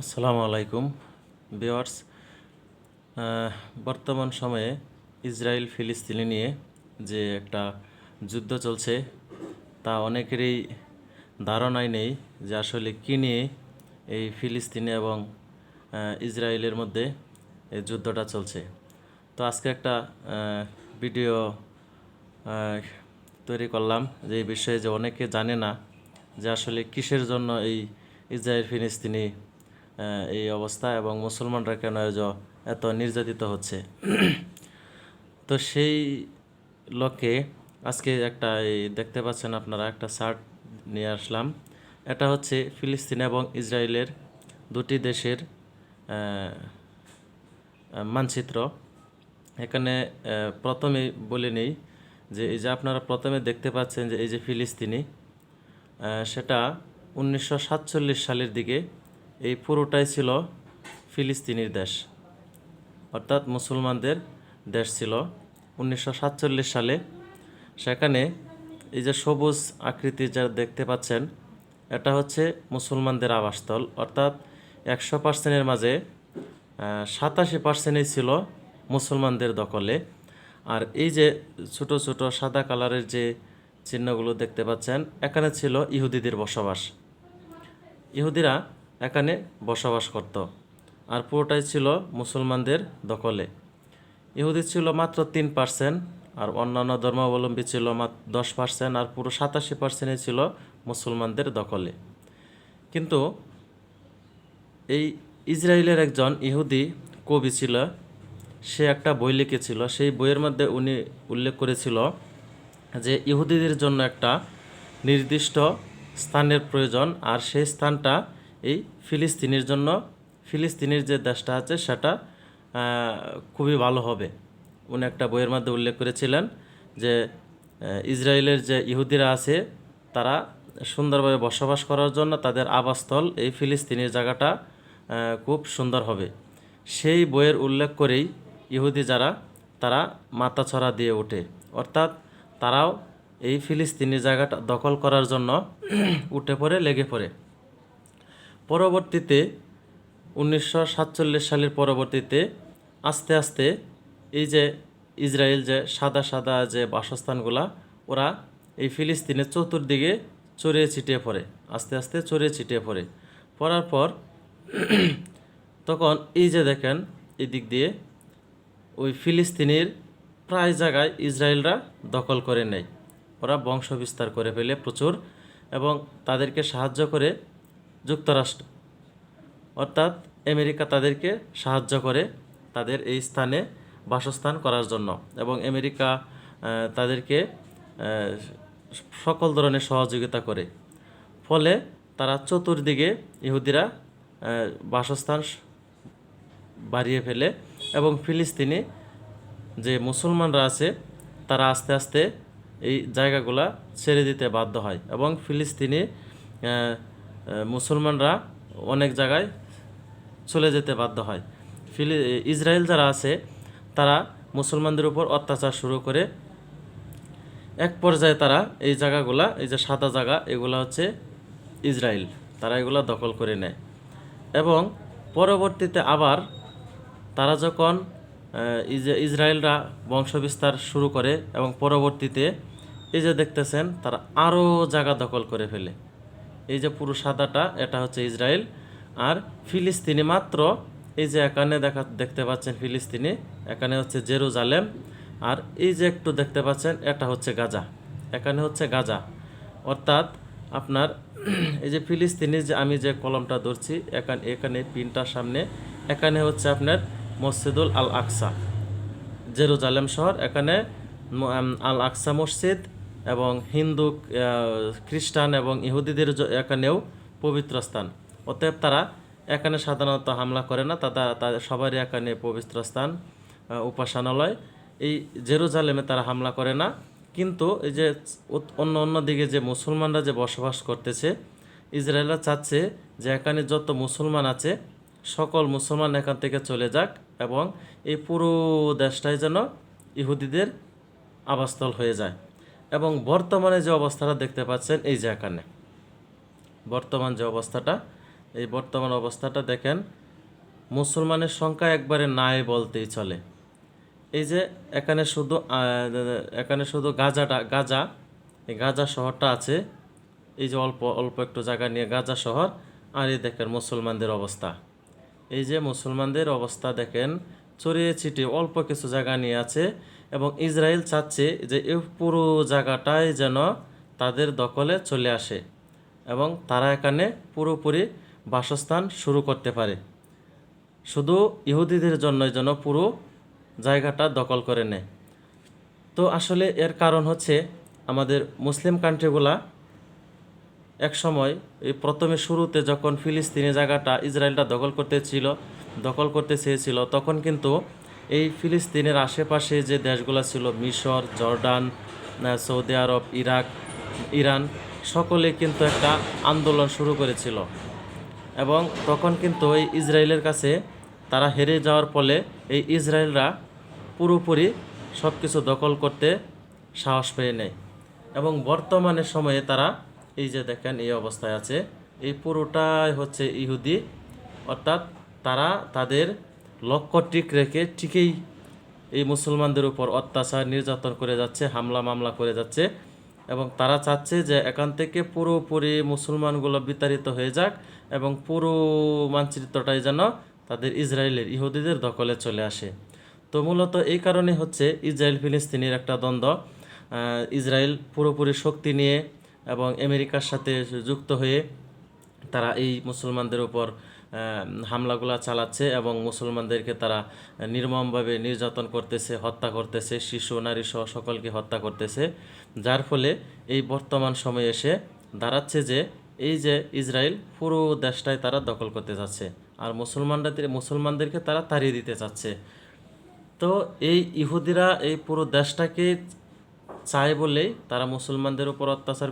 আসসালামু আলাইকুম ভিওয়ার্স বর্তমান সময়ে ইসরায়েল ফিলিস্তিনি নিয়ে যে একটা যুদ্ধ চলছে, তা অনেকেরই ধারণাই নেই যে আসলে কী নিয়ে এই ফিলিস্তিনি এবং ইসরায়েলের মধ্যে এই যুদ্ধটা চলছে। তো আজকে একটা ভিডিও তৈরি করলাম যে এই বিষয়ে যে অনেকে জানে না যে আসলে কিসের জন্য এই ইসরায়েল ফিলিস্তিনি এই অবস্থা এবং মুসলমানরা কেন এত নির্যাতিত হচ্ছে? তো সেই লক্ষ্যে আজকে একটা দেখতে পাচ্ছেন আপনারা একটা শার্ট নিয়ে আসলাম। এটা হচ্ছে ফিলিস্তিন এবং ইসরায়েলের দুটি দেশের মানচিত্র। এখানে আহ, প্রথমেই বলে নেই যে এই যে আপনারা প্রথমে দেখতে পাচ্ছেন যে এই যে ফিলিস্তিনি সেটা উনিশশো সাতচল্লিশ সালের দিকে এই পুরোটাই ছিল ফিলিস্তিনির দেশ। অর্থাৎ মুসলমানদের দেশ ছিল উনিশশো সাতচল্লিশ সালে। সেখানে এই যে সবুজ আকৃতি যা দেখতে পাচ্ছেন, এটা হচ্ছে মুসলমানদের আবাসস্থল। অর্থাৎ একশো পার্সেন্টের মাঝে সাতাশি পার্সেন্টই ছিল মুসলমানদের দখলে। আর এই যে ছোট ছোট সাদা কালারের যে চিহ্নগুলো দেখতে পাচ্ছেন, এখানে ছিল ইহুদিদের বসবাস। ইহুদিরা এখানে বসবাস করত। আর পুরোটাই ছিল মুসলমানদের দখলে। ইহুদি ছিল মাত্র তিন পার্সেন্ট আর অন্যান্য ধর্মাবলম্বী ছিল মাত্র দশ পার্সেন্ট আর পুরো সাতাশি পার্সেন্টই ছিল মুসলমানদের দখলে। কিন্তু এই ইসরায়েলের একজন ইহুদি কবি ছিল, সে একটা বই লিখেছিল। সেই বইয়ের মধ্যে উনি উল্লেখ করেছিল যে ইহুদিদের জন্য একটা নির্দিষ্ট স্থানের প্রয়োজন আর সেই স্থানটা এই ফিলিস্তিনের জন্য, ফিলিস্তিনের যে দেশটা আছে সেটা খুবই ভালো হবে। উনি একটা বইয়ের মধ্যে উল্লেখ করেছিলেন যে ইসরায়েলের যে ইহুদিরা আছে, তারা সুন্দরভাবে বসবাস করার জন্য তাদের আবাসস্থল এই ফিলিস্তিনের জায়গাটা খুব সুন্দর হবে। সেই বইয়ের উল্লেখ করেই ইহুদি যারা, তারা মাথাছড়া দিয়ে ওঠে। অর্থাৎ তারাও এই ফিলিস্তিনি জায়গাটা দখল করার জন্য উঠে পড়ে, লেগে পড়ে। পরবর্তীতে উনিশশো সাতচল্লিশ সালের পরবর্তীতে আস্তে আস্তে এই যে ইসরায়েল যে সাদা সাদা যে বাসস্থানগুলা, ওরা এই ফিলিস্তিনের চতুর্দিকে চড়িয়ে ছিটিয়ে পড়ে, আস্তে আস্তে চড়িয়ে ছিটিয়ে পড়ে। পড়ার পর তখন এই যে দেখেন এই দিক দিয়ে ওই ফিলিস্তিনির প্রায় জায়গায় ইসরায়েলরা দখল করে নেয়। ওরা বংশ বিস্তার করে ফেলে প্রচুর এবং তাদেরকে সাহায্য করে যুক্তরাষ্ট্র। অর্থাৎ আমেরিকা তাদেরকে সাহায্য করে তাদের এই স্থানে বাসস্থান করার জন্য এবং আমেরিকা তাদেরকে সকল ধরনের সহযোগিতা করে। ফলে তারা চতুর্দিকে ইহুদিরা বাসস্থান বাড়িয়ে ফেলে এবং ফিলিস্তিনি যে মুসলমানরা আছে, তারা আস্তে আস্তে এই জায়গাগুলা ছেড়ে দিতে বাধ্য হয় এবং ফিলিস্তিনি মুসলমানরা অনেক জায়গায় চলে যেতে বাধ্য হয়। ফিলি, ইসরায়েল যারা আছে, তারা মুসলমানদের উপর অত্যাচার শুরু করে। এক পর্যায়ে তারা এই জায়গাগুলা, এই যে সাদা জায়গা, এগুলা হচ্ছে ইসরায়েল। তারা এগুলা দখল করে নেয়। এবং পরবর্তীতে আবার তারা যখন ইসরায়েলরা বংশবিস্তার শুরু করে এবং পরবর্তীতে এই যে দেখতেছেন, তারা আরও জায়গা দখল করে ফেলে। এই যে পুরো সাদাটা, এটা হচ্ছে ইসরায়েল। আর ফিলিস্তিনি মাত্র, এই যে এখানে দেখা, দেখতে পাচ্ছেন ফিলিস্তিনি, এখানে হচ্ছে জেরুজালেম। আর এই যে একটু দেখতে পাচ্ছেন, এটা হচ্ছে গাজা। এখানে হচ্ছে গাজা। অর্থাৎ আপনার এই যে ফিলিস্তিনি যে, আমি যে কলমটা ধরছি, এখানে এখানে পিনটার সামনে, এখানে হচ্ছে আপনার মসজিদুল আল আকসা। জেরুজালেম শহর, এখানে আল আকসা মসজিদ এবং হিন্দু খ্রিস্টান এবং ইহুদিদের এখানেও পবিত্র স্থান। অতএব তারা এখানে সাধারণত হামলা করে না, তারা, তাদের সবারই এখানে পবিত্র স্থান উপাসনালয়। এই জেরুজালেমে তারা হামলা করে না, কিন্তু এই যে অন্য অন্য দিকে যে মুসলমানরা যে বসবাস করতেছে, ইসরায়েলরা চাচ্ছে যে এখানে যত মুসলমান আছে, সকল মুসলমান এখান থেকে চলে যাক এবং এই পুরো দেশটাই যেন ইহুদিদের আবাসস্থল হয়ে যায়। এবং বর্তমানে যে অবস্থাটা দেখতে পাচ্ছেন এই যে এখানে। বর্তমান যে অবস্থাটা, এই বর্তমান অবস্থাটা দেখেন, মুসলমানের সংখ্যা একবারে নাই বলতেই চলে। এই যে এখানে শুধু এখানে শুধু গাজাটা, গাজা, এই গাজা শহরটা আছে। এই যে অল্প অল্প একটু জায়গা নিয়ে গাজা শহর, আর এই দেখেন মুসলমানদের অবস্থা। এই যে মুসলমানদের অবস্থা দেখেন ছড়িয়ে ছিটিয়ে অল্প কিছু জায়গা নিয়ে আছে। এবং ইসরায়েল চাচ্ছে যে এই পুরো জায়গাটাই যেন তাদের দখলে চলে আসে এবং তারা এখানে পুরোপুরি বাসস্থান শুরু করতে পারে। শুধু ইহুদিদের জন্যই যেন পুরো জায়গাটা দখল করে নেয়। তো আসলে এর কারণ হচ্ছে আমাদের মুসলিম কান্ট্রিগুলা এক সময় এই প্রথমে শুরুতে যখন ফিলিস্তিনি জায়গাটা ইসরায়েলটা দখল করতে ছিল, দখল করতে চেয়েছিল, তখন কিন্তু এই ফিলিস্তিনের আশেপাশে যে দেশগুলো ছিল, মিশর, Jordan Saudi Arab, Iraq, Iran, সকলে কিন্তু একটা আন্দোলন শুরু করেছিল। এবং তখন কিন্তু এই ইসরায়েলের কাছে তারা হেরে যাওয়ার ফলে এই ইসরায়েলরা পুরোপুরি সব কিছু দখল করতে সাহস পেয়ে নেয়। এবং বর্তমানে সময়ে তারা এই যে দেখেন, এই অবস্থায় আছে। এই পুরোটাই হচ্ছে ইহুদি। অর্থাৎ তারা তাদের লক্ষ্য ঠিক রেখে ঠিকই এই মুসলমানদের উপর অত্যাচার, নির্যাতন করে যাচ্ছে, হামলা মামলা করে যাচ্ছে এবং তারা চাচ্ছে যে এখান থেকে পুরোপুরি মুসলমানগুলো বিতাড়িত হয়ে যাক এবং পুরো মানচিত্রটাই যেন তাদের ইসরায়েলের ইহুদিদের দখলে চলে আসে। তো মূলত এই কারণে হচ্ছে ইসরায়েল ফিলিস্তিনির একটা দ্বন্দ্ব। ইসরায়েল পুরোপুরি শক্তি নিয়ে এবং আমেরিকার সাথে যুক্ত হয়ে তারা এই মুসলমানদের উপর হামলাগুলা চালাচ্ছে এবং মুসলমানদেরকে তারা নির্মমভাবে নির্যাতন করতেছে, হত্যা করতেছে, শিশু নারী সহ সকলকে হত্যা করতেছে। যার ফলে এই বর্তমান সময়ে এসে দাঁড়াচ্ছে যে এই যে ইসরায়েল পুরো দেশটাই তারা দখল করতে যাচ্ছে আর মুসলমানরা মুসলমানদেরকে তারা তাড়িয়ে দিতে চাচ্ছে। তো এই ইহুদিরা এই পুরো দেশটাকে চায় বলেই তারা মুসলমানদের উপর অত্যাচার